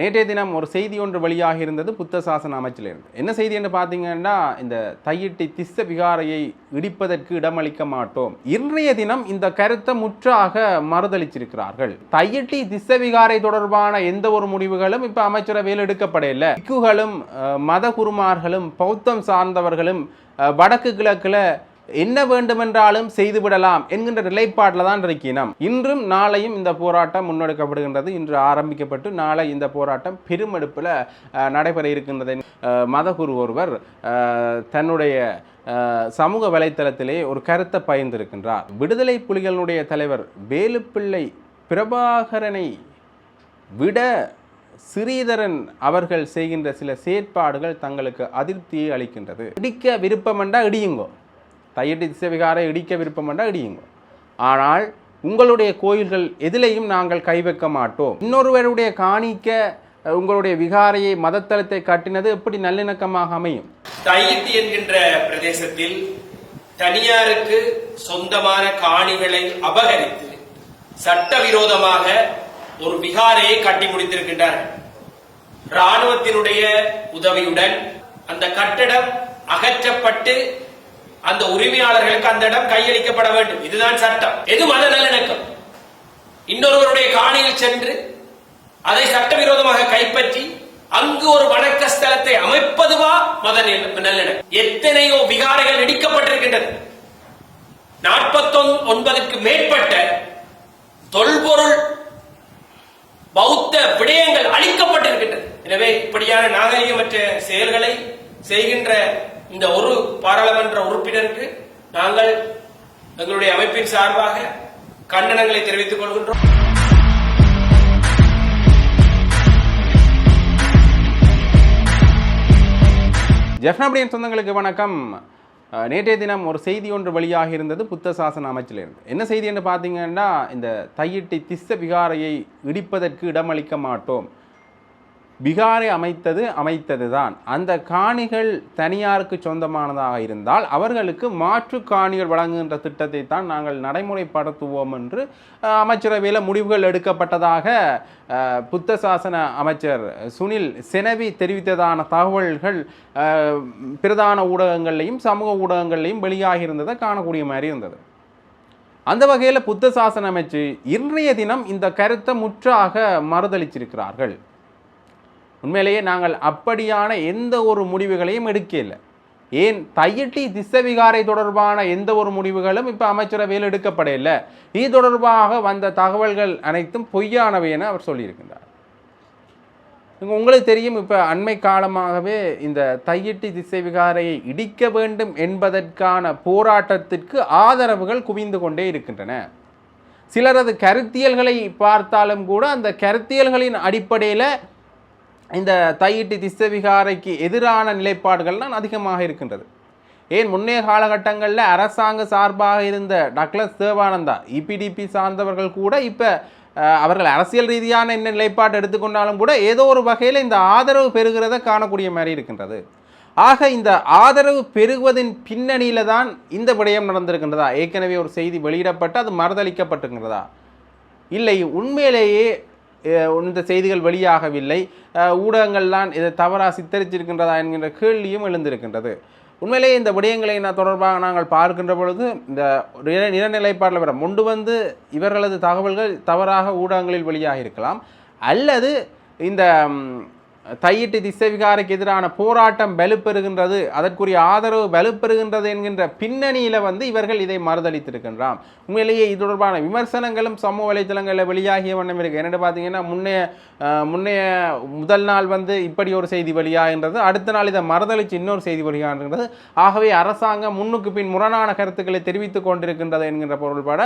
நேற்றைய தினம் ஒரு செய்தி ஒன்று வெளியாக இருந்தது புத்த சாசன அமைச்சிலிருந்து. என்ன செய்தி என்று பார்த்தீங்கன்னா இந்த தையிட்டி திஸ்ஸ விகாரையை இடிப்பதற்கு இடமளிக்க மாட்டோம். இன்றைய தினம் இந்த கருத்தை முற்றாக மறுதளிச்சிருக்கிறார்கள். தையிட்டி திஸ்ஸ விகாரை தொடர்பான எந்த ஒரு முடிவுகளும் இப்போ அமைச்சரவையில் எடுக்கப்படையில்லை இக்குகளும் மத குருமார்களும் பௌத்தம் சார்ந்தவர்களும் வடக்கு கிழக்கில் என்ன வேண்டுமென்றாலும் செய்துவிடலாம் என்கின்ற நிலைப்பாட்டில் தான் இருக்கிறோம். இன்றும் நாளையும் இந்த போராட்டம் முன்னெடுக்கப்படுகின்றது. இன்று ஆரம்பிக்கப்பட்டு நாளை இந்த போராட்டம் பெருமெடுப்பில் நடைபெற இருக்கின்றது. மதகுரு ஒருவர் தன்னுடைய சமூக வலைத்தளத்திலே ஒரு கருத்தை பகிர்ந்திருக்கின்றார். விடுதலை புலிகளினுடைய தலைவர் வேலுப்பிள்ளை பிரபாகரனை விட ஸ்ரீதரன் அவர்கள் செய்கின்ற சில செயற்பாடுகள் தங்களுக்கு அதிருப்தியை அளிக்கின்றது. இடிக்க விருப்பமெண்டா இடியுங்கோ. தையட்டி திசைவிகாரை இடிக்க விருப்பமெண்டா இடியுங்க. ஆனால் உங்களுடைய கோயில்கள் எதிலையும் நாங்கள் கை வைக்க மாட்டோம். இன்னொருவருடைய காணிக்க உங்களுடைய விகாரையை மதத்தலத்தை கட்டினது எப்படி நல்லிணக்கமாக அமையும்? தையிட்டி என்கின்ற பிரதேசத்தில் தனியாருக்கு சொந்தமான காணிகளை அபகரித்து சட்டவிரோதமாக ஒரு விகாரையை கட்டி முடித்திருக்கின்றார்கள் ராணுவத்தினுடைய உதவியுடன் அந்த கட்டடம் அகற்றப்பட்டு அந்த உரிமையாளர்களுக்கு அந்த இடம் கையளிக்கப்பட வேண்டும். இதுதான் சட்டம். எது மத நல்லிணக்கம் இன்னொருவருடைய காணியில் சென்று அதை சட்டவிரோதமாக கைப்பற்றி அங்கு ஒரு வணக்க ஸ்தலத்தை அமைப்பதுவா மத நல்லிணக்கம். எத்தனையோ விகாரைகள் இடிக்கப்பட்டிருக்கின்றது நாற்பத்தி ஒன்பதுக்கு மேற்பட்ட தொல்பொருள் பௌத்த விடயங்கள் அளிக்கப்பட்டிருக்கின்றது எனவே இப்படியான நாகரிகமற்ற செயல்களை செய்கின்ற இந்த ஒரு பாராளுமன்ற உறுப்பினருக்கு நாங்கள் எங்களுடைய அமைப்பின் சார்பாக கண்டனங்களை தெரிவித்துக் கொள்கின்றோம். ஜெஃப்னபடியன் சொந்தங்களுக்கு வணக்கம். நேற்றைய தினம் ஒரு செய்தி ஒன்று வெளியாக இருந்தது புத்த சாசன அமைச்சிலிருந்து. என்ன செய்தி என்று பார்த்தீங்கன்னா இந்த தையிட்டி திஸ்ஸ விகாரையை இடிப்பதற்கு இடமளிக்க மாட்டோம். விகாரை அமைத்தது அமைத்தது தான் அந்த காணிகள் தனியாருக்கு சொந்தமானதாக இருந்தால் அவர்களுக்கு மாற்று காணிகள் வழங்குகின்ற திட்டத்தை தான் நாங்கள் நடைமுறைப்படுத்துவோம் என்று அமைச்சரவையில் முடிவுகள் எடுக்கப்பட்டதாக புத்த சாசன அமைச்சர் சுனில் செனவி தெரிவித்ததான தகவல்கள் பிரதான ஊடகங்கள்லையும் சமூக ஊடகங்கள்லையும் வெளியாகியிருந்ததை காணக்கூடிய மாதிரி இருந்தது. அந்த வகையில் புத்த சாசன அமைச்சு இன்றைய தினம் இந்த கருத்தை முற்றாக மறுதளிச்சிருக்கிறார்கள். உண்மையிலேயே நாங்கள் அப்படியான எந்த ஒரு முடிவுகளையும் எடுக்கலை. ஏன்? தையிட்டி திசவிகாரை தொடர்பான எந்த ஒரு முடிவுகளும் இப்போ அமைச்சரவையில் எடுக்கப்படவில்லை. இது தொடர்பாக வந்த தகவல்கள் அனைத்தும் பொய்யானவை என அவர் சொல்லியிருக்கின்றார். உங்களுக்கு தெரியும் இப்போ அண்மை காலமாகவே இந்த தையிட்டி திசை விகாரையை இடிக்க வேண்டும் என்பதற்கான போராட்டத்திற்கு ஆதரவுகள் குவிந்து கொண்டே இருக்கின்றன. சிலரது கருத்தியல்களை பார்த்தாலும் கூட அந்த கருத்தியல்களின் அடிப்படையில் இந்த தையிட்டு திஸ்ஸ விகாரைக்கு எதிரான நிலைப்பாடுகள்லாம் அதிகமாக இருக்கின்றது. ஏன்? முன்னைய காலகட்டங்களில் அரசாங்க சார்பாக இருந்த டக்ளஸ் தேவானந்தா இபிடிபி சார்ந்தவர்கள் கூட இப்போ அவர்கள் அரசியல் ரீதியான என்ன நிலைப்பாடு எடுத்துக்கொண்டாலும் கூட ஏதோ ஒரு வகையில் இந்த ஆதரவு பெறுகிறத காணக்கூடிய மாதிரி இருக்கின்றது. ஆக இந்த ஆதரவு பெருகுவதின் பின்னணியில் தான் இந்த விடயம் நடந்திருக்கின்றதா? ஏற்கனவே ஒரு செய்தி வெளியிடப்பட்டு அது மறுதளிக்கப்பட்டிருக்கின்றதா? இல்லை உண்மையிலேயே இந்த செய்திகள் வெளியாகவில்லை. ஊடகங்கள்லாம் இதை தவறாக சித்தரிச்சிருக்கின்றதா என்கின்ற கேள்வியும் எழுந்திருக்கின்றது. உண்மையிலேயே இந்த விடயங்களை நான் தொடர்பாக நாங்கள் பார்க்கின்ற பொழுது இந்த நில- நிலநிலைப்பாட்டில் வர கொண்டு வந்து இவர்களது தகவல்கள் தவறாக ஊடகங்களில் வெளியாக இருக்கலாம் அல்லது இந்த தையிட்டு திசைவிகாரைக்கு எதிரான போராட்டம் வலுப்பெறுகின்றது. அதற்குரிய ஆதரவு வலுப்பெறுகின்றது என்கின்ற பின்னணியில் வந்து இவர்கள் இதை மறுதளித்திருக்கின்றான் உண்மையிலேயே இது தொடர்பான விமர்சனங்களும் சமூக வலைத்தளங்களில் வெளியாகிய வண்ணம் இருக்கு. என்னென்னு பார்த்தீங்கன்னா முன்னைய முன்னைய முதல் நாள் வந்து இப்படி ஒரு செய்தி வெளியாகின்றது. அடுத்த நாள் இதை மறுதளித்து இன்னொரு செய்தி வெளியாகின்றது. ஆகவே அரசாங்கம் முன்னுக்கு பின் முரணான கருத்துக்களை தெரிவித்துக் கொண்டிருக்கின்றது என்கின்ற பொருள்பட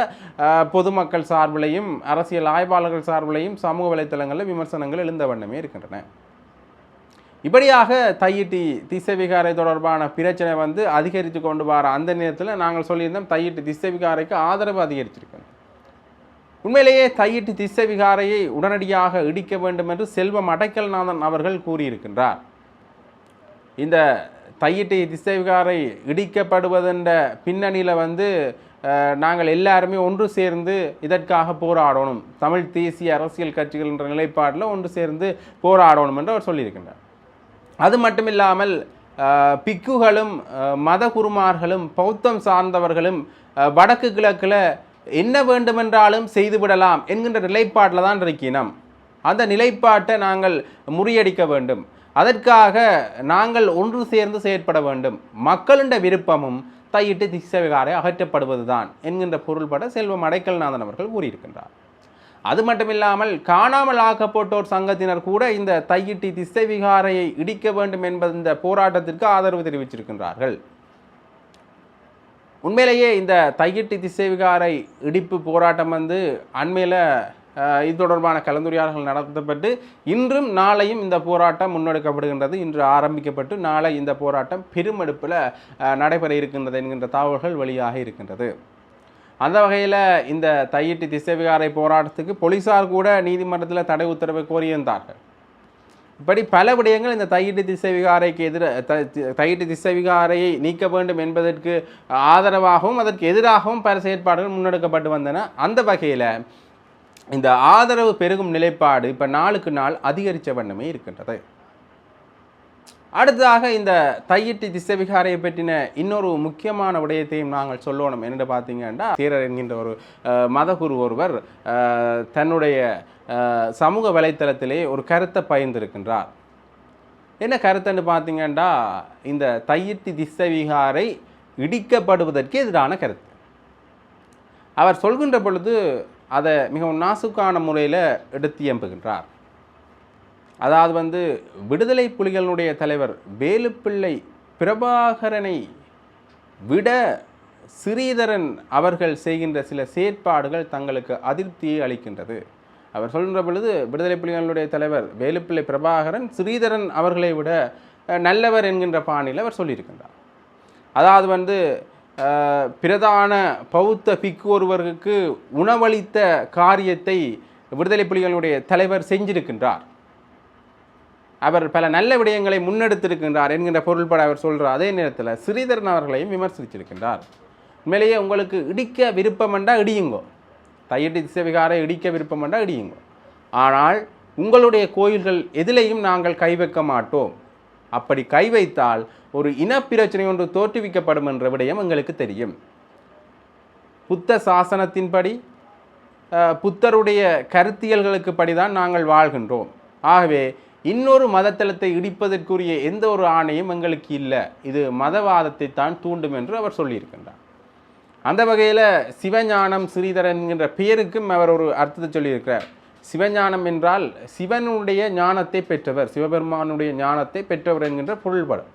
பொதுமக்கள் சார்பிலையும் அரசியல் ஆய்வாளர்கள் சார்பிலையும் சமூக வலைத்தளங்களில் விமர்சனங்கள் எழுந்த வண்ணமே இருக்கின்றன. இப்படியாக தையிட்டி திசைவிகாரை தொடர்பான பிரச்சனை வந்து அதிகரித்து கொண்டு வர அந்த நேரத்தில் நாங்கள் சொல்லியிருந்தோம் தையிட்டு திசைவிகாரைக்கு ஆதரவு அதிகரிச்சிருக்கணும் உண்மையிலேயே தையிட்டு திசைவிகாரையை உடனடியாக இடிக்க வேண்டும் என்று செல்வம் அடைக்கல்நாதன் அவர்கள் கூறியிருக்கின்றார். இந்த தையிட்டு திசைவிகாரை இடிக்கப்படுவதென்ற பின்னணியில் வந்து நாங்கள் எல்லாருமே ஒன்று சேர்ந்து இதற்காக போராடணும். தமிழ் தேசிய அரசியல் கட்சிகள் என்ற நிலைப்பாட்டில் ஒன்று சேர்ந்து போராடணும் என்று அவர் சொல்லியிருக்கின்றார். அது மட்டும் இல்லாமல் பிக்குகளும் மத குருமார்களும் பௌத்தம் சார்ந்தவர்களும் வடக்கு கிழக்கில் என்ன வேண்டுமென்றாலும் செய்துவிடலாம் என்கின்ற நிலைப்பாட்டில் தான் இருக்கினோம். அந்த நிலைப்பாட்டை நாங்கள் முறியடிக்க வேண்டும். அதற்காக நாங்கள் ஒன்று சேர்ந்து செயற்பட வேண்டும். மக்களின் விருப்பமும் தையிட்டு திசைவிகாரை அகற்றப்படுவதுதான் என்கின்ற பொருள்பட செல்வம் அடைக்கல்நாதன் அவர்கள் கூறியிருக்கின்றார். அது மட்டும் இல்லாமல் காணாமல் ஆக்கப்பட்டோர் சங்கத்தினர் கூட இந்த தையிட்டி திசை விகாரையை இடிக்க வேண்டும் என்பது இந்த போராட்டத்திற்கு ஆதரவு தெரிவிச்சிருக்கின்றார்கள் உண்மையிலேயே இந்த தையிட்டி திசை விகாரை இடிப்பு போராட்டம் வந்து அண்மையில் இது தொடர்பான கலந்துரையாடல்கள் நடத்தப்பட்டு இன்றும் நாளையும் இந்த போராட்டம் முன்னெடுக்கப்படுகின்றது. இன்று ஆரம்பிக்கப்பட்டு நாளை இந்த போராட்டம் பெருமெடுப்பில் நடைபெற இருக்கின்றது என்கின்ற தகவல்கள் வெளியாக இருக்கின்றது. அந்த வகையில் இந்த தையிட்டு திசைவிகாரை போராட்டத்துக்கு போலீசார் கூட நீதிமன்றத்தில் தடை உத்தரவை கோரியிருந்தார்கள். இப்படி பல விடயங்கள் இந்த தையிட்டு திசை விகாரைக்கு எதிர தி- தையிட்டு திசை விகாரையை நீக்க வேண்டும் என்பதற்கு ஆதரவாகவும் அதற்கு எதிராகவும் பல செயற்பாடுகள் முன்னெடுக்கப்பட்டு வந்தன. அந்த வகையில் இந்த ஆதரவு பெருகும் நிலைப்பாடு இப்போ நாளுக்கு நாள் அதிகரித்த வண்ணமே இருக்கின்றது. அடுத்ததாக இந்த தையிட்டி திசைவிகாரையை பற்றின இன்னொரு முக்கியமான விடயத்தையும் நாங்கள் சொல்லணும். என்று பார்த்தீங்கன்னா தீரர் என்கின்ற ஒரு மதகுரு ஒருவர் தன்னுடைய சமூக வலைத்தளத்திலே ஒரு கருத்தை பகிர்ந்திருக்கின்றார். என்ன கருத்துன்னு பார்த்தீங்கன்னா இந்த தையிட்டி திசைவிகாரை இடிக்கப்படுவதற்கு எதிரான கருத்து. அவர் சொல்கின்ற பொழுது அதை மிகவும் நாசுக்கான முறையில் எடுத்து எம்புகின்றார். அதாவது வந்து விடுதலை புலிகளுடைய தலைவர் வேலுப்பிள்ளை பிரபாகரனை விட ஸ்ரீதரன் அவர்கள் செய்கின்ற சில செயற்பாடுகள் தங்களுக்கு அதிருப்தியை அளிக்கின்றது. அவர் சொல்கின்ற பொழுது விடுதலை புலிகளுடைய தலைவர் வேலுப்பிள்ளை பிரபாகரன் ஸ்ரீதரன் அவர்களை விட நல்லவர் என்கின்ற பாணியில் அவர் சொல்லியிருக்கின்றார். அதாவது வந்து பிரதான பௌத்த பிக்கு ஒருவருக்கு உணவளித்த காரியத்தை விடுதலை புலிகளுடைய தலைவர் செஞ்சிருக்கின்றார். அவர் பல நல்ல விடயங்களை முன்னெடுத்திருக்கின்றார் என்கின்ற பொருள்பட அவர் சொல்கிறார் அதே நேரத்தில் ஸ்ரீதரன் அவர்களையும் விமர்சிச்சிருக்கின்றார். உண்மையிலேயே உங்களுக்கு இடிக்க விருப்பமெண்டா இடியுங்கோ. தையட்டி திசைவிகாரை இடிக்க விருப்பமெண்டா இடியுங்கோ. ஆனால் உங்களுடைய கோயில்கள் எதிலையும் நாங்கள் கை வைக்க மாட்டோம். அப்படி கை வைத்தால் ஒரு இனப்பிரச்சனை ஒன்று தோற்றுவிக்கப்படும் என்ற விடயம் எங்களுக்கு தெரியும். புத்த சாசனத்தின்படி புத்தருடைய கருத்தியல்களுக்கு படிதான் நாங்கள் வாழ்கின்றோம். ஆகவே இன்னொரு மதத்தலத்தை இடிப்பதற்குரிய எந்த ஒரு ஆணையும் எங்களுக்கு இல்லை. இது மதவாதத்தை தான் தூண்டும் என்று அவர் சொல்லியிருக்கின்றார். அந்த வகையில் சிவஞானம் ஸ்ரீதரன் என்கின்ற பெயருக்கும் அவர் ஒரு அர்த்தத்தை சொல்லியிருக்கிறார். சிவஞானம் என்றால் சிவனுடைய ஞானத்தை பெற்றவர் சிவபெருமானுடைய ஞானத்தை பெற்றவர் என்கின்ற பொருள்படும்.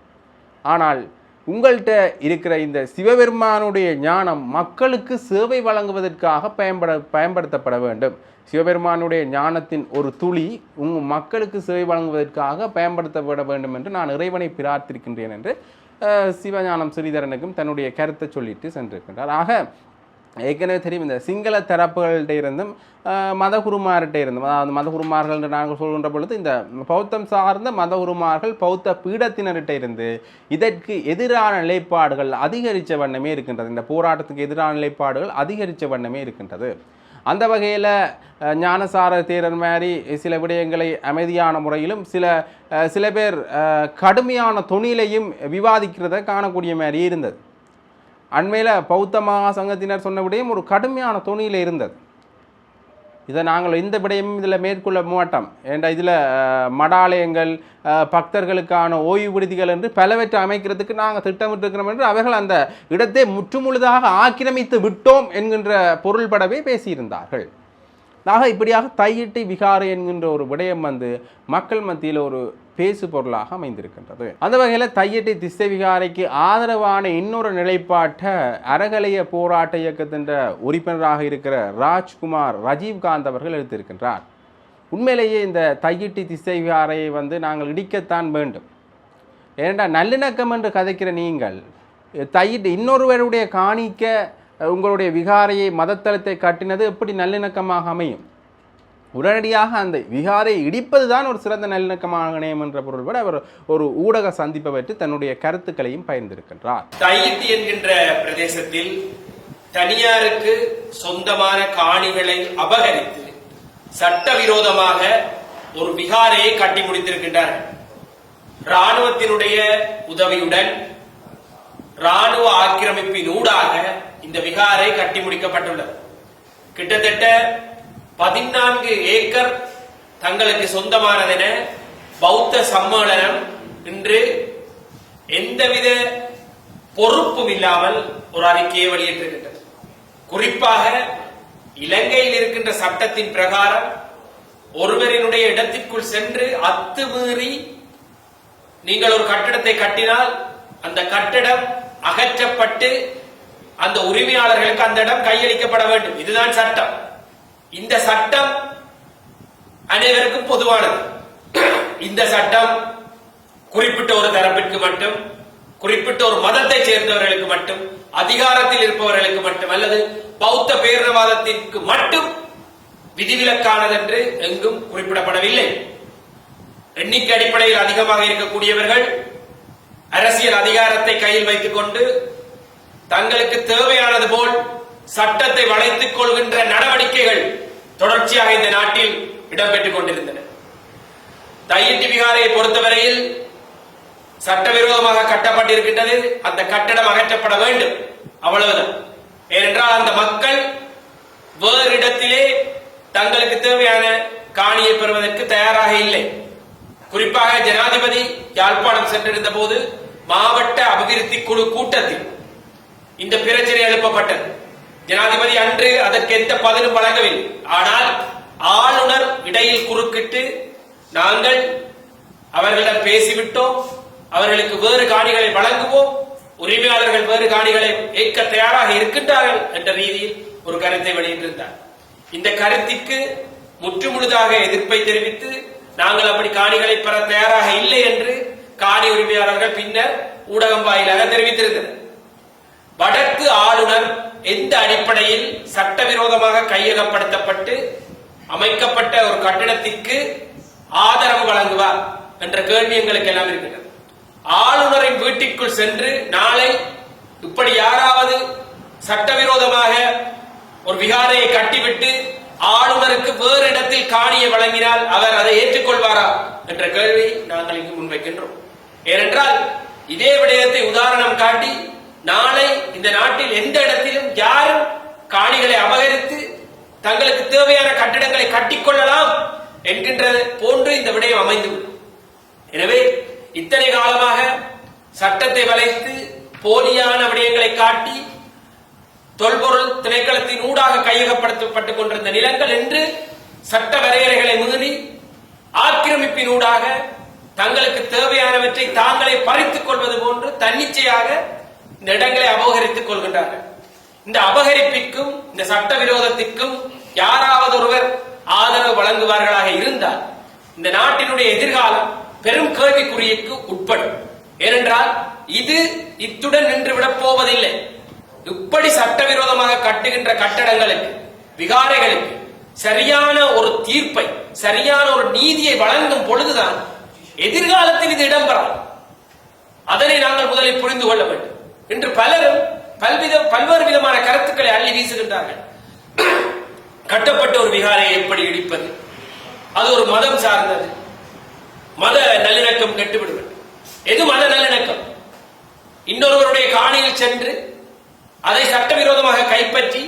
ஆனால் உங்கள்கிட்ட இருக்கிற இந்த சிவபெருமானுடைய ஞானம் மக்களுக்கு சேவை வழங்குவதற்காக பயன்பட பயன்படுத்தப்பட வேண்டும். சிவபெருமானுடைய ஞானத்தின் ஒரு துளி உங் மக்களுக்கு சேவை வழங்குவதற்காக பயன்படுத்தப்பட வேண்டும் என்று நான் இறைவனை பிரார்த்திருக்கின்றேன் என்று சிவஞானம் ஸ்ரீதரனுக்கும் தன்னுடைய கருத்தை சொல்லிட்டு சென்றிருக்கின்றார். ஆக ஏற்கனவே தெரியும் இந்த சிங்கள தரப்புகள்கிட்ட இருந்தும் மதகுருமார்கிட்ட இருந்தும். அதாவது மதகுருமார்கள் என்று நாங்கள் சொல்கின்ற பொழுது இந்த பௌத்தம் சார்ந்த மதகுருமார்கள் பௌத்த பீடத்தினர்கிட்ட இருந்து இதற்கு எதிரான நிலைப்பாடுகள் அதிகரித்த வண்ணமே இருக்கின்றது. இந்த போராட்டத்துக்கு எதிரான நிலைப்பாடுகள் அதிகரித்த வண்ணமே இருக்கின்றது. அந்த வகையில் ஞானசார தேரர் மாதிரி சில விடயங்களை அமைதியான முறையிலும் சில சில பேர் கடுமையான தொனிலையும் விவாதிக்கிறத காணக்கூடிய மாதிரி இருந்தது. அண்மையில் பௌத்த மகா சங்கத்தினர் சொன்ன விடயம் ஒரு கடுமையான துணியில் இருந்தது. இதை நாங்கள் எந்த விடயமும் இதில் மேற்கொள்ள மாட்டோம். ஏண்டா இதில் மடாலயங்கள் பக்தர்களுக்கான ஓய்வு விடுதிகள் என்று பலவற்றை அமைக்கிறதுக்கு நாங்கள் திட்டமிட்டிருக்கிறோம் என்று அவர்கள் அந்த இடத்தை முற்றுமுழுதாக ஆக்கிரமித்து விட்டோம் என்கின்ற பொருள்படவே பேசியிருந்தார்கள். ஆக இப்படியாக தையிட்டி விகாரை என்கின்ற ஒரு விடயம் வந்து மக்கள் மத்தியில் ஒரு பேசு பொருளாக அமைந்திருக்கின்றது. அந்த வகையில் தையட்டி திசை விகாரைக்கு ஆதரவான இன்னொரு நிலைப்பாட்டை அறகலைய போராட்ட இயக்கத்தின் உறுப்பினராக இருக்கிற ராஜ்குமார் ரஜீவ்காந்த் அவர்கள் எடுத்திருக்கின்றார். உண்மையிலேயே இந்த தையிட்டி திசை விகாரையை வந்து நாங்கள் இடிக்கத்தான் வேண்டும். ஏனென்றால் நல்லிணக்கம் என்று கதைக்கிற நீங்கள் தையிட்டு இன்னொருவருடைய காணிக்க உங்களுடைய விகாரையை மதத்தலத்தை கட்டினது எப்படி நல்லிணக்கமாக அமையும்? உடனடியாக அந்த விகாரை இடிப்பது தான் ஒரு சிறந்த நல்லிணக்கமாக இணையம் என்ற பொருள்பட அவர் ஒரு ஊடக சந்திப்பை பெற்று தன்னுடைய கருத்துக்களையும் பகிர்ந்திருக்கின்றார். தையிட்டி என்கின்ற பிரதேசத்தில் தனியாருக்கு சொந்தமான காணிகளை அபகரித்து சட்டவிரோதமாக ஒரு விகாரையை கட்டி முடித்திருக்கின்றார்கள் ராணுவத்தினுடைய உதவியுடன் ராணுவ ஆக்கிரமிப்பின் ஊடாக இந்த விகாரை கட்டி முடிக்கப்பட்டுள்ளது. கிட்டத்தட்ட பதினான்கு ஏக்கர் தங்களுக்கு சொந்தமானதென பௌத்த சம்மேளனம் இன்று எந்தவித பொறுப்பும் இல்லாமல் ஒரு அறிக்கையை வெளியிட்டிருக்கின்றது. குறிப்பாக இலங்கையில் இருக்கின்ற சட்டத்தின் பிரகாரம் ஒருவரினுடைய இடத்திற்குள் சென்று அத்துமீறி நீங்கள் ஒரு கட்டிடத்தை கட்டினால் அந்த கட்டிடம் அகற்றப்பட்டு அந்த உரிமையாளர்களுக்கு அந்த இடம் கையளிக்கப்பட வேண்டும். இதுதான் சட்டம். இந்த சட்டம் அனைவருக்கும் பொதுவானது. இந்த சட்டம் குறிப்பிட்ட ஒரு தரப்பிற்கு மட்டும் குறிப்பிட்ட ஒரு மதத்தை சேர்ந்தவர்களுக்கு மட்டும் அதிகாரத்தில் இருப்பவர்களுக்கு மட்டும் அல்லது பௌத்த பேரினவாதத்திற்கு மட்டும் விதிவிலக்கானது என்று எங்கும் குறிப்பிடப்படவில்லை. எண்ணிக்கை அடிப்படையில் அதிகமாக இருக்கக்கூடியவர்கள் அரசியல் அதிகாரத்தை கையில் வைத்துக் கொண்டு தங்களுக்கு தேவையானது போல் சட்டத்தை வளைத்துக் கொள்கின்ற நடவடிக்கைகள் தொடர்ச்சியாக இந்த நாட்டில் இடம்பெற்றுக் கொண்டிருந்தன. தையிட்டு விகாரையை பொறுத்தவரையில் சட்டவிரோதமாக கட்டப்பட்டிருக்கின்றது. அந்த கட்டடம் அகற்றப்பட வேண்டும். அவ்வளவுதான். ஏனென்றால் அந்த மக்கள் வேறு இடத்திலே தங்களுக்கு தேவையான காணியை பெறுவதற்கு தயாராக இல்லை. குறிப்பாக ஜனாதிபதி யாழ்ப்பாணம் சென்றிருந்த போது மாவட்ட அபிவிருத்தி குழு கூட்டத்தில் இந்த பிரச்சனை எழுப்பப்பட்டது. ஜனாதிபதி அன்று அதற்கு எந்த பதிலும் வழங்கவில்லை. ஆனால் ஆளுநர் இடையில் குறுக்கிட்டு நாங்கள் அவர்களிடம் பேசிவிட்டோம். அவர்களுக்கு வேறு காணிகளை வழங்குவோம். உரிமையாளர்கள் வேறு காணிகளை ஏற்க தயாராக இருக்கின்றார்கள் என்ற ரீதியில் ஒரு கருத்தை வெளியிட்டிருந்தார். இந்த கருத்திற்கு முற்றுமுழுதாக எதிர்ப்பை தெரிவித்து நாங்கள் அப்படி காணிகளை பெற தயாராக இல்லை என்று காணி உரிமையாளர்கள் பின்னர் ஊடகம் வாயிலாக தெரிவித்திருந்தனர். வடக்கு ஆளுநர் எந்த அடிப்படையில் சட்டவிரோதமாக கையகப்படுத்தப்பட்டு அமைக்கப்பட்ட ஒரு கட்டிடத்திற்கு ஆதரவு வழங்குவார் என்ற கேள்வி எங்களுக்கு எல்லாம் இருக்கிறது ஆளுநரின் வீட்டிற்குள் சென்று நாளை இப்படி யாராவது சட்டவிரோதமாக ஒரு விகாரையை கட்டிவிட்டு ஆளுநருக்கு வேறு இடத்தில் காணியை வழங்கினால் அவர் அதை ஏற்றுக்கொள்வாரா என்ற கேள்வி நாங்கள் இங்கு முன்வைக்கின்றோம். ஏனென்றால் இதே விடயத்தை உதாரணம் காட்டி நாளை இந்த நாட்டில் எந்த இடத்திலும் யாரும் காணிகளை அபகரித்து தங்களுக்கு தேவையான கட்டிடங்களை கட்டிக்கொள்ளலாம் என்கின்றது போன்று இந்த விடயம் அமைந்துவிடும். எனவே இத்தனை காலமாக சட்டத்தை வளைத்து போலியான விடயங்களை காட்டி தொல்பொருள் திணைக்களத்தின் ஊடாக கையகப்படுத்தப்பட்டுக் கொண்டிருந்த நிலங்கள் என்று சட்ட வரையறைகளை மீறி ஆக்கிரமிப்பின் ஊடாக தங்களுக்கு தேவையானவற்றை தாங்களே பறித்துக் கொள்வது போன்று தன்னிச்சையாக இந்த இடங்களை அபகரித்துக் கொள்கின்றார்கள். இந்த அபகரிப்பிற்கும் இந்த சட்டவிரோதத்திற்கும் யாராவது ஒருவர் ஆதரவு வழங்குவார்களாக இருந்தால் இந்த நாட்டினுடைய எதிர்காலம் பெரும் கேள்விக்குறிக்கு உட்படும். ஏனென்றால் இது இத்துடன் நின்றுவிடப் போவதில்லை. இப்படி சட்டவிரோதமாக கட்டுகின்ற கட்டடங்களுக்கு விகாரைகளுக்கு சரியான ஒரு தீர்ப்பை சரியான ஒரு நீதியை வழங்கும் பொழுதுதான் எதிர்காலத்தில் இது இடம்பெறாது. அதனை நாங்கள் முதலில் புரிந்து கொள்ள வேண்டும். என்று பலரும் பல்வித பல்வேறு விதமான கருத்துக்களை அள்ளி வீசுகின்றார்கள். கட்டப்பட்ட ஒரு விகாரையை எப்படி இடிப்பது? அது ஒரு மதம் சார்ந்தது. மத நல்லிணக்கம் கெட்டுவிடுவது. எது மத நல்லிணக்கம்? இன்னொருவருடைய காணியில் சென்று அதை சட்டவிரோதமாக கைப்பற்றி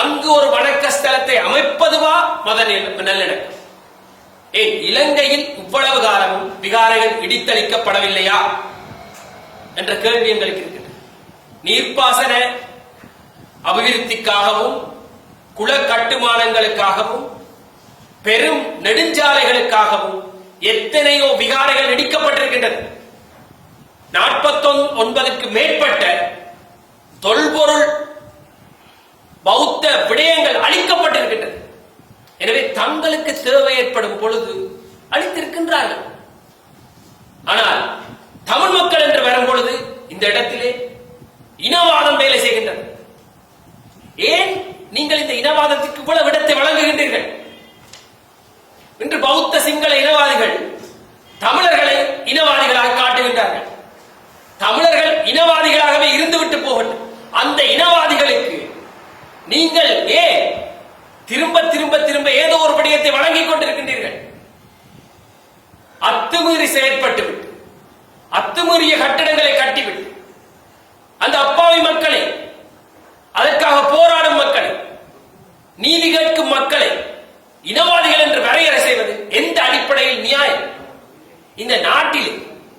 அங்கு ஒரு வணக்க ஸ்தலத்தை அமைப்பதுவா மத நல்லிணக்கம்? ஏன் இலங்கையில் இவ்வளவு காலமும் விகாரைகள் இடித்தளிக்கப்படவில்லையா? என்ற கேள்வி எங்களுக்கு இருக்கிறது நீர்ப்பாசன அபிவிருத்திக்காகவும் குள கட்டுமானங்களுக்காகவும் பெரும் நெடுஞ்சாலைகளுக்காகவும் எத்தனையோ விகாரைகள் இடிக்கப்பட்டிருக்கின்றது. நாற்பத்தொன் ஒன்பதுக்கு மேற்பட்ட தொல்பொருள் பௌத்த விடயங்கள் அளிக்கப்பட்டிருக்கின்றது எனவே தங்களுக்கு தேவை ஏற்படும் பொழுது அளித்திருக்கின்றார்கள் ஆனால் தமிழ் மக்கள் என்று வரும் பொழுது இந்த இடத்திலே இனவாதம் வேலை செய்கின்றது. ஏன் நீங்கள் இந்த இனவாதத்திற்கு இவ்வளவு இடத்தை வழங்குகின்றீர்கள்? சிங்கள இனவாதிகள் தமிழர்களை இனவாதிகளாக காட்டுகின்றார்கள். தமிழர்கள் இனவாதிகளாகவே இருந்துவிட்டு போகட்டும். அந்த இனவாதிகளுக்கு நீங்கள் ஏன் திரும்ப திரும்ப திரும்ப ஏதோ ஒரு படியத்தை வழங்கிக் கொண்டிருக்கின்றீர்கள்? அத்துமீறி செயற்பட்டு விட்டு அத்துமீறிய கட்டிடங்களை கட்டிவிட்டு அந்த அப்பாவி மக்களை அதற்காக போராடும் மக்களை நீதி கேட்கும் மக்களை இனவாதிகள் என்று வரையறை செய்வது எந்த அடிப்படையில் நியாயம்? இந்த நாட்டில்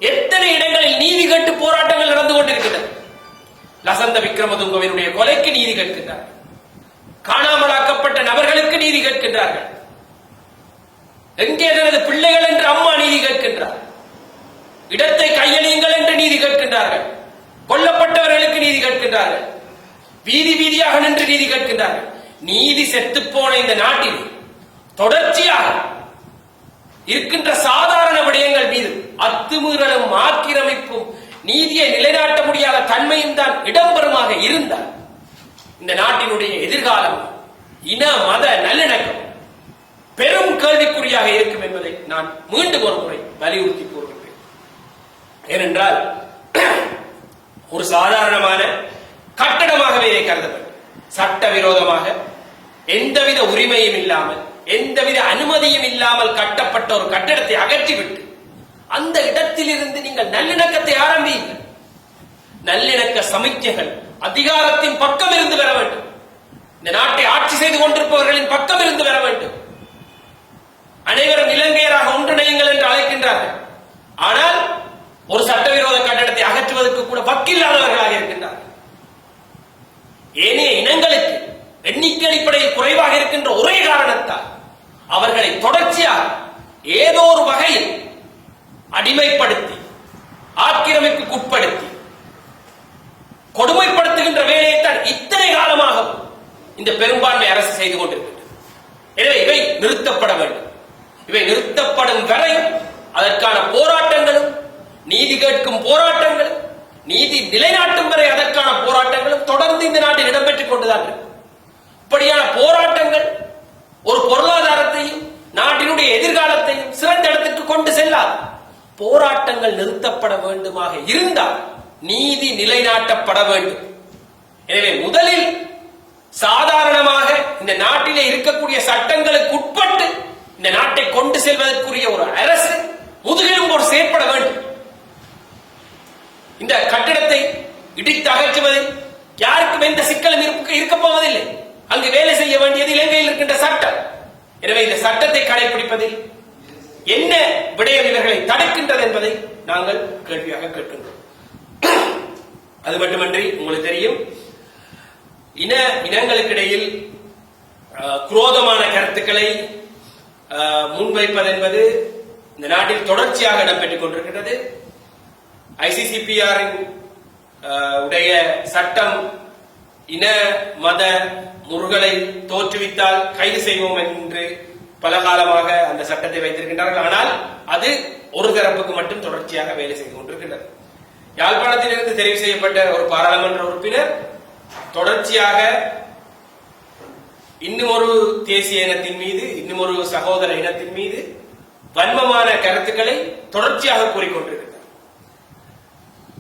எத்தனை இடங்களில் நீதி கேட்டு போராட்டங்கள் நடந்து கொண்டிருக்கின்றன? லசந்த விக்ரமதுங்கவினுடைய கொலைக்கு நீதி கேட்கின்றார்கள் காணாமலாக்கப்பட்ட நபர்களுக்கு நீதி கேட்கின்றார்கள். எங்கே தனது பிள்ளைகள் என்று அம்மா நீதி கேட்கின்றார்? இடத்தை கையளியுங்கள் என்று நீதி கேட்கின்றார்கள். கொல்லப்பட்டவர்களுக்கு நீதி கேட்கின்றார்கள். வீதி வீதியாக நின்று நீதி கேட்கின்றார்கள். நீதி செத்து போன இந்த நாட்டில் தொடர்ச்சியாக இருக்கின்ற சாதாரண விடயங்கள் மீது அத்துமீறலும் ஆக்கிரமிப்பும் நீதியை நிலைநாட்ட முடியாத தன்மையும் தான் இடம்பெறுமாக இருந்தால் இந்த நாட்டினுடைய எதிர்காலம் இன மத நல்லிணக்கம் பெரும் கேள்விக்குறியாக இருக்கும் என்பதை நான் மீண்டும் ஒரு முறை வலியுறுத்தி கூறுகிறேன் ஏனென்றால் ஒரு சாதாரணமான கட்டடமாகவே இதை கருதப்படும் சட்டவிரோதமாக எந்தவித உரிமையும் இல்லாமல் எந்தவித அனுமதியும் இல்லாமல் கட்டப்பட்ட ஒரு கட்டடத்தை அகற்றிவிட்டு அந்த இடத்திலிருந்து நீங்கள் நல்லிணக்கத்தை ஆரம்பியுங்கள். நல்லிணக்க சமிக்கைகள் அதிகாரத்தின் பக்கம் இருந்து வர வேண்டும். இந்த நாட்டை ஆட்சி செய்து கொண்டிருப்பவர்களின் பக்கம் இருந்து வர வேண்டும். அனைவரும் இலங்கையராக ஒன்றிணையுங்கள் என்று அழைக்கின்றார்கள். ஆனால் ஒரு சட்டவிரோத கட்டடத்தை அகற்றுவதற்கு கூட வக்கில்லாதவர்களாக இருக்கின்றார்கள். ஏனைய இனங்களுக்கு எண்ணிக்கை அடிப்படையில் குறைவாக இருக்கின்ற ஒரே காரணத்தால் அவர்களை தொடர்ச்சியாக ஏதோ ஒரு வகையில் அடிமைப்படுத்தி ஆக்கிரமிப்புக்கு உட்படுத்தி கொடுமைப்படுத்துகின்ற வேலையைத்தான் இத்தனை காலமாக இந்த பெரும்பான்மை அரசு செய்து கொண்டிருக்கின்றது. எனவே இவை நிறுத்தப்பட வேண்டும். இவை நிறுத்தப்படும் வரை அதற்கான போராட்டம் நீதி கேட்கும் போராட்டங்கள் நீதி நிலைநாட்டும் வரை அதற்கான போராட்டங்களும் தொடர்ந்து இந்த நாட்டில் இடம்பெற்றுக் கொண்டுதான் இருக்கு. இப்படியான போராட்டங்கள் ஒரு பொருளாதாரத்தையும் நாட்டினுடைய எதிர்காலத்தையும் சிறந்த இடத்துக்கு கொண்டு செல்லாது. போராட்டங்கள் நிறுத்தப்பட வேண்டுமாக இருந்தால் நீதி நிலைநாட்டப்பட வேண்டும். எனவே முதலில் சாதாரணமாக இந்த நாட்டிலே இருக்கக்கூடிய சட்டங்களுக்கு உட்பட்டு இந்த நாட்டை கொண்டு செல்வதற்குரிய ஒரு அரசு முதுகிலும் செயற்பட வேண்டும். இந்த கட்டிடத்தை இடித்து அகற்றுவதில் யாருக்கும் எந்த சிக்கலும் இருக்க போவதில்லை. அங்கு வேலை செய்ய வேண்டியது இலங்கையில் இருக்கின்ற சட்டம். எனவே இந்த சட்டத்தை கடைபிடிப்பதில் என்ன விடயம் இவர்களை தடுக்கின்றது என்பதை நாங்கள் கேள்வியாக கேட்கின்றோம். அது மட்டுமன்றி உங்களுக்கு தெரியும் இன இனங்களுக்கிடையில் அஹ், குரோதமான கருத்துக்களை முன்வைப்பது என்பது இந்த நாட்டில் தொடர்ச்சியாக இடம்பெற்றுக் கொண்டிருக்கின்றது. ஐசிசிபிஆரின் உடைய சட்டம் இன மத முருகலை தோற்றுவித்தால் கைது செய்வோம் என்று பல காலமாக அந்த சட்டத்தை வைத்திருக்கின்றார்கள். ஆனால் அது ஒரு தரப்புக்கு மட்டும் தொடர்ச்சியாக வேலை செய்து கொண்டிருக்கின்றது. யாழ்ப்பாணத்திலிருந்து தெரிவு செய்யப்பட்ட ஒரு பாராளுமன்ற உறுப்பினர் தொடர்ச்சியாக இன்னும் ஒரு தேசிய இனத்தின் மீது இன்னும் ஒரு சகோதர இனத்தின் மீது வன்மமான கருத்துக்களை தொடர்ச்சியாக கூறிக்கொண்டிருக்கிறார்.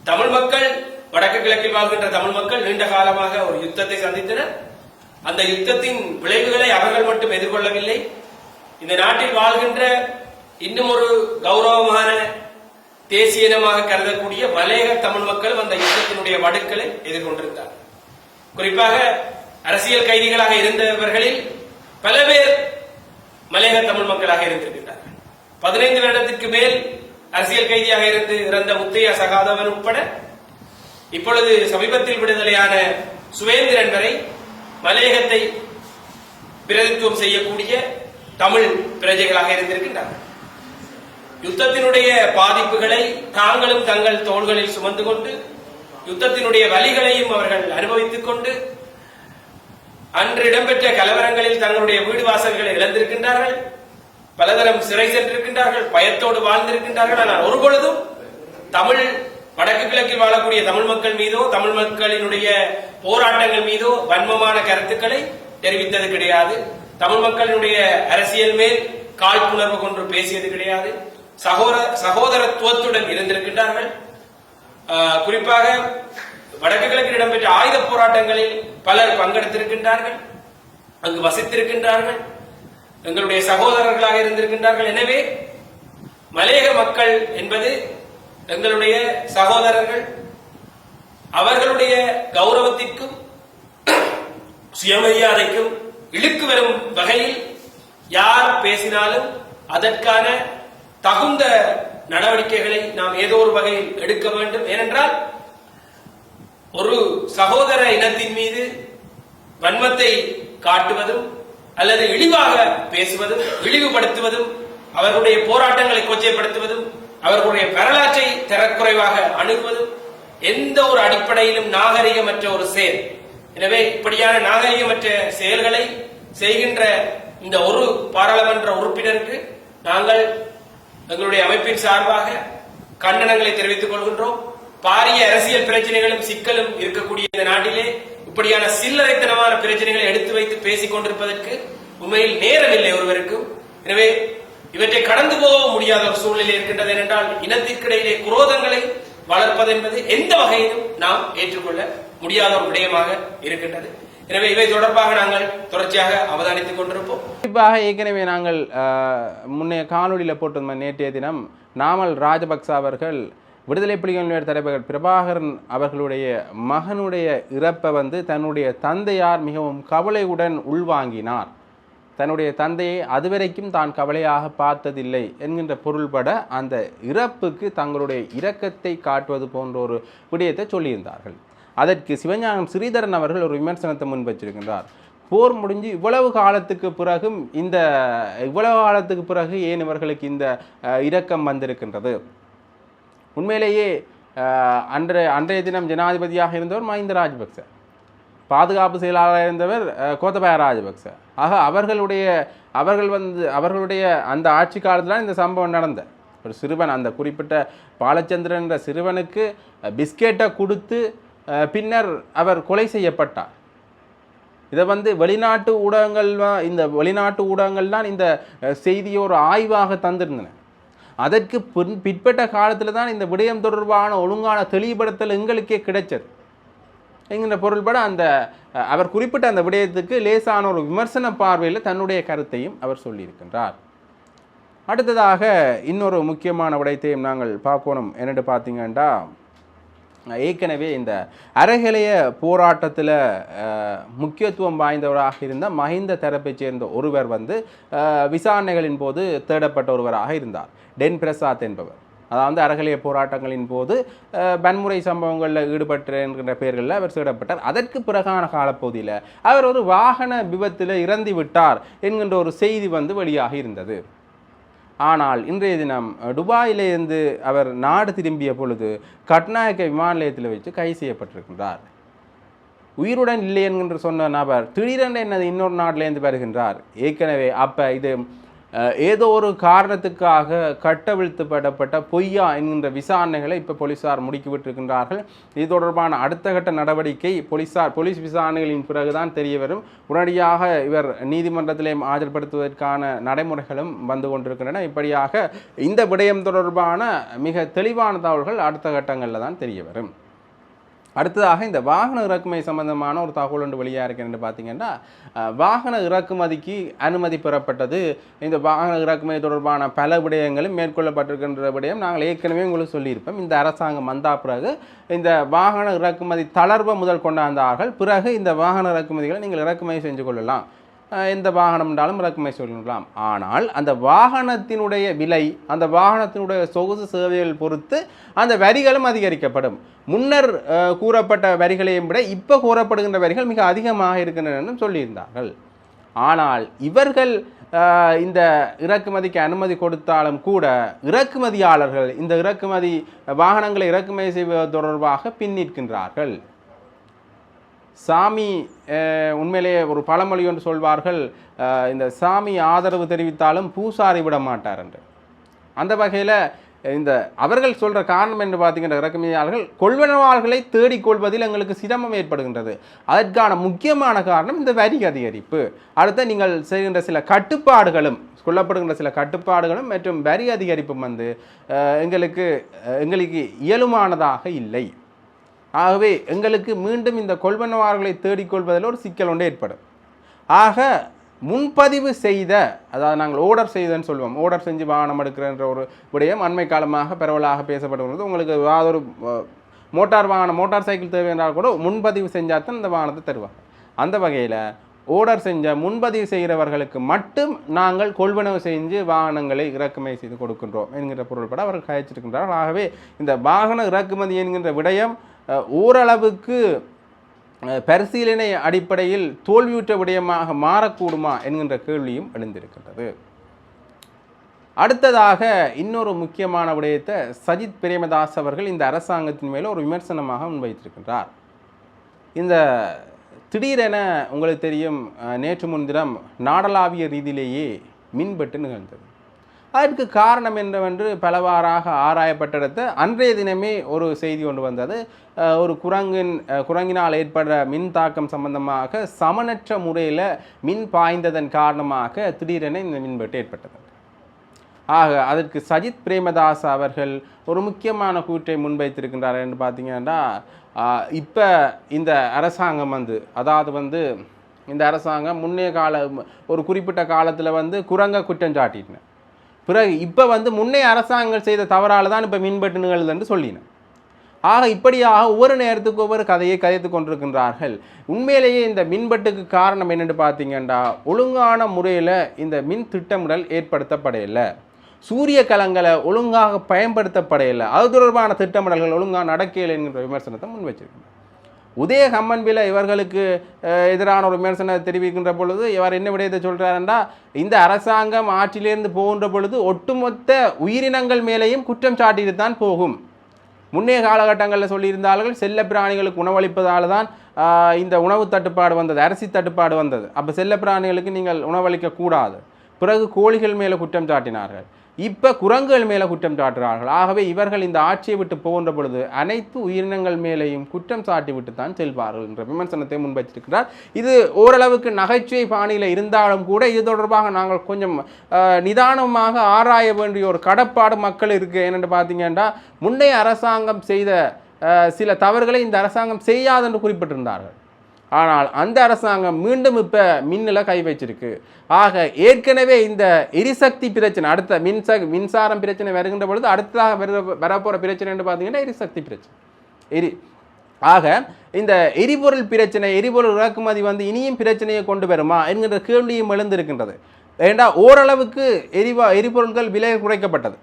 தமிழ் மக்கள் வடக்கு கிழக்கில் வாழ்கின்ற தமிழ் மக்கள் நீண்ட காலமாக ஒரு யுத்தத்தை சந்தித்தனர். அந்த யுத்தத்தின் விளைவுகளை அவர்கள் மட்டும் எதிர்கொள்ளவில்லை. இந்த நாட்டில் வாழ்கின்ற இன்னும் ஒரு கௌரவமான தேசிய இனமாக கருதக்கூடிய மலையக தமிழ் மக்கள் அந்த யுத்தத்தினுடைய வடுக்களை எதிர்கொண்டிருந்தார். குறிப்பாக அரசியல் கைதிகளாக இருந்தவர்களில் பல பேர் மலையக தமிழ் மக்களாக இருந்திருக்கின்றார்கள். பதினைந்து வருடத்திற்கு மேல் அரசியல் கைதியாக இருந்து இறந்த முத்தையா சகாதவன் உட்பட இப்பொழுது சமீபத்தில் விடுதலையான சுவேந்திரன் வரை மலையகத்தை பிரதித்துவம் செய்யக்கூடிய தமிழ் பிரஜைகளாக இருந்திருக்கின்றார்கள் யுத்தத்தினுடைய பாதிப்புகளை தாங்களும் தங்கள் தோள்களில் சுமந்து கொண்டு யுத்தத்தினுடைய வலிகளையும் அவர்கள் அனுபவித்துக் கொண்டு அன்று இடம்பெற்ற கலவரங்களில் தங்களுடைய வீடு வாசல்களை இழந்திருக்கின்றார்கள். பலதரம் சிறை சென்றிருக்கின்றார்கள் பயத்தோடு வாழ்ந்திருக்கின்றார்கள். ஆனால் ஒரு பொழுதும் தமிழ் வடக்கு கிழக்கில் வாழக்கூடிய தமிழ் மக்கள் மீதோ தமிழ் மக்களினுடைய போராட்டங்கள் மீதோ வன்மமான கருத்துக்களை தெரிவித்தது கிடையாது. தமிழ் மக்களினுடைய அரசியல் மேல் காழ்ப்புணர்வு கொண்டு பேசியது கிடையாது. சகோதர சகோதரத்துவத்துடன் இருந்திருக்கின்றார்கள். குறிப்பாக வடக்கு கிழக்கில் இடம்பெற்ற ஆயுத போராட்டங்களில் பலர் பங்கெடுத்திருக்கின்றார்கள். அங்கு வசித்திருக்கின்றார்கள். எங்களுடைய சகோதரர்களாக இருந்திருக்கின்றார்கள். எனவே மலையக மக்கள் என்பது எங்களுடைய சகோதரர்கள் அவர்களுடைய கௌரவத்திற்கும் சுயமரியாதைக்கும் இழுக்கு வரும் வகையில் யார் பேசினாலும் அதற்கான தகுந்த நடவடிக்கைகளை நாம் ஏதோ ஒரு வகையில் எடுக்க வேண்டும். ஏனென்றால் ஒரு சகோதர இனத்தின் மீது வன்மத்தை காட்டுவதும் அல்லது இழிவாக பேசுவதும் இழிவுபடுத்துவதும் அவர்களுடைய போராட்டங்களை கொச்சைப்படுத்துவதும் அவர்களுடைய வரலாற்றை தரக்குறைவாக அணுகுவதும் எந்த ஒரு அடிப்படையிலும் நாகரிகமற்ற ஒரு செயல். எனவே இப்படியான நாகரிகமற்ற செயல்களை செய்கின்ற இந்த ஒரு பாராளுமன்ற உறுப்பினருக்கு நாங்கள் எங்களுடைய அமைப்பின் சார்பாக கண்டனங்களை தெரிவித்துக் கொள்கின்றோம். பாரிய அரசியல் பிரச்சனைகளும் சிக்கலும் இருக்கக்கூடிய இந்த நாட்டிலே இப்படியான சில்லறைத்தனமான பிரச்சனைகளை எடுத்து வைத்து பேசிக் கொண்டிருப்பதற்கு உண்மையில் நேரம் இல்லை ஒருவருக்கும். எனவே இவற்றை கடந்து போக முடியாத ஒரு சூழ்நிலை இருக்கின்றது ஏனென்றால் இனத்திற்கிடையிலே குரோதங்களை வளர்ப்பது என்பது எந்த வகையிலும் நாம் ஏற்றுக்கொள்ள முடியாத ஒரு விடயமாக இருக்கின்றது. எனவே இவை தொடர்பாக நாங்கள் தொடர்ச்சியாக அவதானித்துக் கொண்டிருப்போம். குறிப்பாக ஏற்கனவே நாங்கள் முன்னே காணொலியில் போட்டிருந்த நேற்றைய தினம் நாமல் ராஜபக்ச அவர்கள் விடுதலை புலிகளினுடைய தலைவர் பிரபாகரன் அவர்களுடைய மகனுடைய இறப்பை வந்து தன்னுடைய தந்தையார் மிகவும் கவலையுடன் உள்வாங்கினார். தன்னுடைய தந்தையை அதுவரைக்கும் தான் கவலையாக பார்த்ததில்லை என்கின்ற பொருள்பட அந்த இறப்புக்கு தங்களுடைய இரக்கத்தை காட்டுவது போன்ற ஒரு விடயத்தை சொல்லியிருந்தார்கள். அதற்கு சிவஞானம் ஸ்ரீதரன் அவர்கள் ஒரு விமர்சனத்தை முன்வச்சிருக்கின்றார் போர் முடிஞ்சு இவ்வளவு காலத்துக்கு பிறகும் இந்த இவ்வளவு காலத்துக்கு பிறகு ஏன் இவர்களுக்கு இந்த இரக்கம் வந்திருக்கின்றது? உண்மையிலேயே அன்றைய அன்றைய தினம் ஜனாதிபதியாக இருந்தவர் மஹிந்த ராஜபக்ச. பாதுகாப்பு செயலாளராக இருந்தவர் கோத்தபாய ராஜபக்ச. ஆக அவர்களுடைய அவர்கள் வந்து அவர்களுடைய அந்த ஆட்சி காலத்தில் இந்த சம்பவம் நடந்த ஒரு சிறுவன் அந்த குறிப்பிட்ட பாலச்சந்திரன் என்ற சிறுவனுக்கு பிஸ்கெட்டை கொடுத்து பின்னர் அவர் கொலை செய்யப்பட்டார். இதை வந்து வெளிநாட்டு ஊடகங்கள் இந்த வெளிநாட்டு ஊடகங்கள் தான் இந்த செய்தியை ஒரு ஆய்வாக தந்திருந்தன. அதற்கு பின் பிற்பட்ட காலத்தில் தான் இந்த விடயம் தொடர்பான ஒழுங்கான தெளிவுபடுத்தல் எங்களுக்கே கிடைச்சது. என்கின்ற பொருள்பட அந்த அவர் குறிப்பிட்ட அந்த விடயத்துக்கு லேசான ஒரு விமர்சன பார்வையில் தன்னுடைய கருத்தையும் அவர் சொல்லியிருக்கின்றார். அடுத்ததாக இன்னொரு முக்கியமான விடயத்தையும் நாங்கள் பார்க்கணும். என்னென்னு பார்த்தீங்கன்னா ஏற்கனவே இந்த அறகலைய போராட்டத்தில் முக்கியத்துவம் வாய்ந்தவராக இருந்த மஹிந்த தரப்பைச் சேர்ந்த ஒருவர் வந்து விசாரணைகளின் போது தேடப்பட்ட ஒருவராக இருந்தார். டென் பிரசாத் என்பவர். அதாவது அறகலைய போராட்டங்களின் போது வன்முறை சம்பவங்களில் ஈடுபட்ட என்கின்ற பெயர்களில் அவர் தேடப்பட்டார். அதற்கு பிறகான காலப்பகுதியில் அவர் ஒரு வாகன விபத்தில் இறந்து விட்டார் என்கின்ற ஒரு செய்தி வந்து வெளியாகி இருந்தது. ஆனால் இன்றைய தினம் துபாயிலிருந்து அவர் நாடு திரும்பிய பொழுது கட்நாயக்க விமான நிலையத்தில் வச்சு கைது செய்யப்பட்டிருக்கின்றார். உயிருடன் இல்லை என்கின்ற சொன்ன நபர் திடீரென்று என்னது இன்னொரு நாட்டிலேருந்து வருகின்றார். ஏற்கனவே அப்போ இது ஏதோ ஒரு காரணத்துக்காக கட்டவிழ்த்துப்படப்பட்ட பொய்யா என்கின்ற விசாரணைகளை இப்போ போலீசார் முடுக்கிவிட்டிருக்கின்றார்கள் இது தொடர்பான அடுத்த கட்ட நடவடிக்கை போலீசார் போலீஸ் விசாரணைகளின் பிறகுதான் தெரிய வரும். உடனடியாக இவர் நீதிமன்றத்திலே ஆஜர்படுத்துவதற்கான நடைமுறைகளும் வந்து கொண்டிருக்கின்றன. இப்படியாக இந்த விடயம் தொடர்பான மிக தெளிவான தகவல்கள் அடுத்த கட்டங்களில் தான் தெரிய வரும். அடுத்ததாக இந்த வாகன இறக்குமதி சம்பந்தமான ஒரு தகவல் ஒன்று வெளியாக இருக்கிறது பார்த்தீங்கன்னா வாகன இறக்குமதிக்கு அனுமதி பெறப்பட்டது. இந்த வாகன இறக்குமதி தொடர்பான பல விடயங்களும் மேற்கொள்ளப்பட்டிருக்கின்ற விடயம் நாங்கள் ஏற்கனவே உங்களுக்கு சொல்லியிருப்போம். இந்த அரசாங்கம் வந்தா பிறகு இந்த வாகன இறக்குமதி தளர்வை முதல் கொண்டாந்தார்கள். பிறகு இந்த வாகன இறக்குமதிகளை நீங்கள் இறக்குமதி செஞ்சு கொள்ளலாம். எந்த வாகனம் என்றாலும் இறக்குமதி சொல்லலாம் ஆனால் அந்த வாகனத்தினுடைய விலை அந்த வாகனத்தினுடைய சொகுசு சேவைகள் பொறுத்து அந்த வரிகளும் அதிகரிக்கப்படும். முன்னர் கூறப்பட்ட வரிகளையும் விட இப்போ கூறப்படுகின்ற வரிகள் மிக அதிகமாக இருக்கின்றன என்றும் சொல்லியிருந்தார்கள். ஆனால் இவர்கள் இந்த இறக்குமதிக்கு அனுமதி கொடுத்தாலும் கூட இறக்குமதியாளர்கள் இந்த இறக்குமதி வாகனங்களை இறக்குமதி செய்வது தொடர்பாக பின்னிற்கின்றார்கள். சாமி உண்மையிலேயே ஒரு பழமொழி என்று சொல்வார்கள் இந்த சாமி ஆதரவு தெரிவித்தாலும் பூசாரி விட மாட்டார் என்று. அந்த வகையில் இந்த அவர்கள் சொல்கிற காரணம் என்று பார்த்தீங்கன்னா இறக்குமதியாளர்கள் கொள்வனவாளர்களை தேடிக்கொள்வதில் எங்களுக்கு சிரமம் ஏற்படுகின்றது. அதற்கான முக்கியமான காரணம் இந்த வரி அதிகரிப்பு. அடுத்து நீங்கள் செய்கின்ற சில கட்டுப்பாடுகளும் கொல்லப்படுகின்ற சில கட்டுப்பாடுகளும் மற்றும் வரி அதிகரிப்பும் வந்து எங்களுக்கு எங்களுக்கு இயலுமானதாக இல்லை. ஆகவே எங்களுக்கு மீண்டும் இந்த கொள்வனவார்களை தேடிக்கொள்வதில் ஒரு சிக்கல் ஒன்று ஏற்படும். ஆக முன்பதிவு செய்த அதாவது நாங்கள் ஓர்டர் செய்தன்னு சொல்லுவோம் ஓர்டர் செஞ்சு வாகனம் எடுக்கிறன்ற ஒரு விடயம் அண்மை காலமாக பரவலாக பேசப்பட்டு உங்களுக்கு ஒரு மோட்டார் வாகனம் மோட்டார் சைக்கிள் தேவை என்றால் கூட முன்பதிவு செஞ்சால் தான் இந்த வாகனத்தை தருவாங்க. அந்த வகையில் ஓர்டர் செஞ்ச முன்பதிவு செய்கிறவர்களுக்கு மட்டும் நாங்கள் கொள்வனவு செஞ்சு வாகனங்களை இறக்குமதி செய்து கொடுக்கின்றோம் என்கின்ற பொருள்பட அவர்கள் கழிச்சிருக்கின்றார்கள் ஆகவே இந்த வாகன இறக்குமதி என்கின்ற விடயம் ஓரளவுக்கு பரிசீலனை அடிப்படையில் தோல்வியுற்ற விடயமாக மாறக்கூடுமா என்கின்ற கேள்வியும் எழுந்திருக்கின்றது. அடுத்ததாக இன்னொரு முக்கியமான விடயத்தை சஜித் பிரேமதாஸ் அவர்கள் இந்த அரசாங்கத்தின் மேலே ஒரு விமர்சனமாக முன்வைத்திருக்கின்றார். இந்த திடீரென உங்களுக்கு தெரியும் நேற்று முன்தினம் நாடளாவிய ரீதியிலேயே மின்பட்டு நிகழ்ந்தது. அதற்கு காரணம் என்னவென்று பலவாறாக ஆராயப்பட்டடுத்து அன்றைய தினமே ஒரு செய்தி கொண்டு வந்தது. ஒரு குரங்கின் குரங்கினால் ஏற்படுற மின் தாக்கம் சம்பந்தமாக சமனற்ற முறையில் மின் பாய்ந்ததன் காரணமாக திடீரென இந்த மின்வெட்டு ஏற்பட்டது. ஆக அதற்கு சஜித் பிரேமதாஸ் அவர்கள் ஒரு முக்கியமான கூற்றை முன்வைத்திருக்கின்றார் என்று பார்த்தீங்கன்னா இப்போ இந்த அரசாங்கம் வந்து அதாவது வந்து இந்த அரசாங்கம் முன்னைய கால ஒரு குறிப்பிட்ட காலத்தில் வந்து குரங்க குற்றம் சாட்டிட்டேன் பிறகு இப்போ வந்து முன்னைய அரசாங்கங்கள் செய்த தவறால் தான் இப்போ மின்பட்டு நிகழ்ந்தது என்று சொல்லினேன் ஆக இப்படியாக ஒவ்வொரு நேரத்துக்கு ஒவ்வொரு கதையை கதைத்து கொண்டிருக்கின்றார்கள். உண்மையிலேயே இந்த மின்பட்டுக்கு காரணம் என்னென்னு பார்த்தீங்கன்னா ஒழுங்கான முறையில் இந்த மின் திட்டமிடல் ஏற்படுத்தப்படையில்லை சூரிய கலங்களை ஒழுங்காக பயன்படுத்தப்படையில்லை அது தொடர்பான திட்டமிடல்கள் ஒழுங்காக நடக்கையில் என்கின்ற விமர்சனத்தை முன் வச்சிருக்கின்றனர் உதய ஹம்மன்பில இவர்களுக்கு எதிரான ஒரு விமர்சனத்தை தெரிவிக்கின்ற பொழுது இவர் என்ன விடயத்தை சொல்றாருன்னா இந்த அரசாங்கம் ஆட்சியிலிருந்து போகின்ற பொழுது ஒட்டுமொத்த உயிரினங்கள் மேலேயும் குற்றம் சாட்டிட்டு தான் போகும். முன்னைய காலகட்டங்களில் சொல்லியிருந்தார்கள் செல்ல பிராணிகளுக்கு உணவளிப்பதால் தான் இந்த உணவு தட்டுப்பாடு வந்தது அரிசி தட்டுப்பாடு வந்தது. அப்போ செல்ல பிராணிகளுக்கு நீங்கள் உணவளிக்க கூடாது பிறகு கோழிகள் மேலே குற்றம் சாட்டினார்கள். இப்போ குரங்குகள் மேலே குற்றம் சாட்டுகிறார்கள் ஆகவே இவர்கள் இந்த ஆட்சியை விட்டு போகின்ற பொழுது அனைத்து உயிரினங்கள் மேலேயும் குற்றம் சாட்டி விட்டு தான் செல்வார்கள் என்ற விமர்சனத்தை முன்வைத்திருக்கிறார். இது ஓரளவுக்கு நகைச்சுவை பாணியில் இருந்தாலும் கூட இது தொடர்பாக நாங்கள் கொஞ்சம் நிதானமாக ஆராய வேண்டிய ஒரு கடப்பாடு மக்கள் இருக்குது என்னென்னு பார்த்தீங்கன்னா முன்னைய அரசாங்கம் செய்த சில தவறுகளை இந்த அரசாங்கம் செய்யாது என்று குறிப்பிட்டிருந்தார்கள். ஆனால் அந்த அரசாங்கம் மீண்டும் இப்போ மின்னில் கை வச்சிருக்கு. ஆக ஏற்கனவே இந்த எரிசக்தி பிரச்சனை அடுத்த மின்ச மின்சாரம் பிரச்சனை வருகின்ற பொழுது அடுத்ததாக வர வரப்போகிற பிரச்சனைன்னு பார்த்தீங்கன்னா எரிசக்தி பிரச்சனை. எரி ஆக இந்த எரிபொருள் பிரச்சனை எரிபொருள் இறக்குமதி வந்து இனியும் பிரச்சனையை கொண்டு வருமா என்கின்ற கேள்வியும் எழுந்திருக்கின்றது. ஏண்டா ஓரளவுக்கு எரிவா எரிபொருட்கள் விலை குறைக்கப்பட்டது.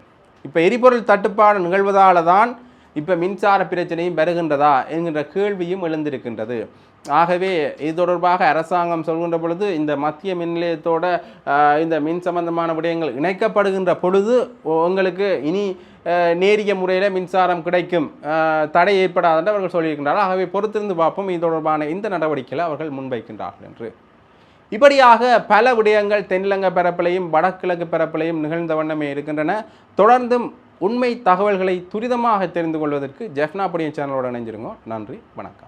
இப்போ எரிபொருள் தட்டுப்பாடு நிகழ்வதால தான் இப்போ மின்சார பிரச்சனையும் வருகின்றதா என்கின்ற கேள்வியும் எழுந்திருக்கின்றது. ஆகவே இது தொடர்பாக அரசாங்கம் சொல்கின்ற பொழுது இந்த மத்திய மின் நிலையத்தோட இந்த மின் சம்பந்தமான விடயங்கள் இணைக்கப்படுகின்ற பொழுது உங்களுக்கு இனி நேரிய முறையில் மின்சாரம் கிடைக்கும். தடை ஏற்படாதென்று அவர்கள் சொல்லியிருக்கின்றார்கள். ஆகவே பொறுத்திருந்து பார்ப்போம் இது தொடர்பான இந்த நடவடிக்கைகளை அவர்கள் முன்வைக்கின்றார்கள் என்று. இப்படியாக பல விடயங்கள் தென்னிலங்க பரப்பிலையும் வடகிழக்கு பரப்பிலையும் நிகழ்ந்த வண்ணமே இருக்கின்றன. தொடர்ந்தும் உண்மை தகவல்களை துரிதமாக தெரிந்து கொள்வதற்கு ஜெஃப்னா படியின் சேனலோடு இணைஞ்சிருங்க நன்றி வணக்கம்.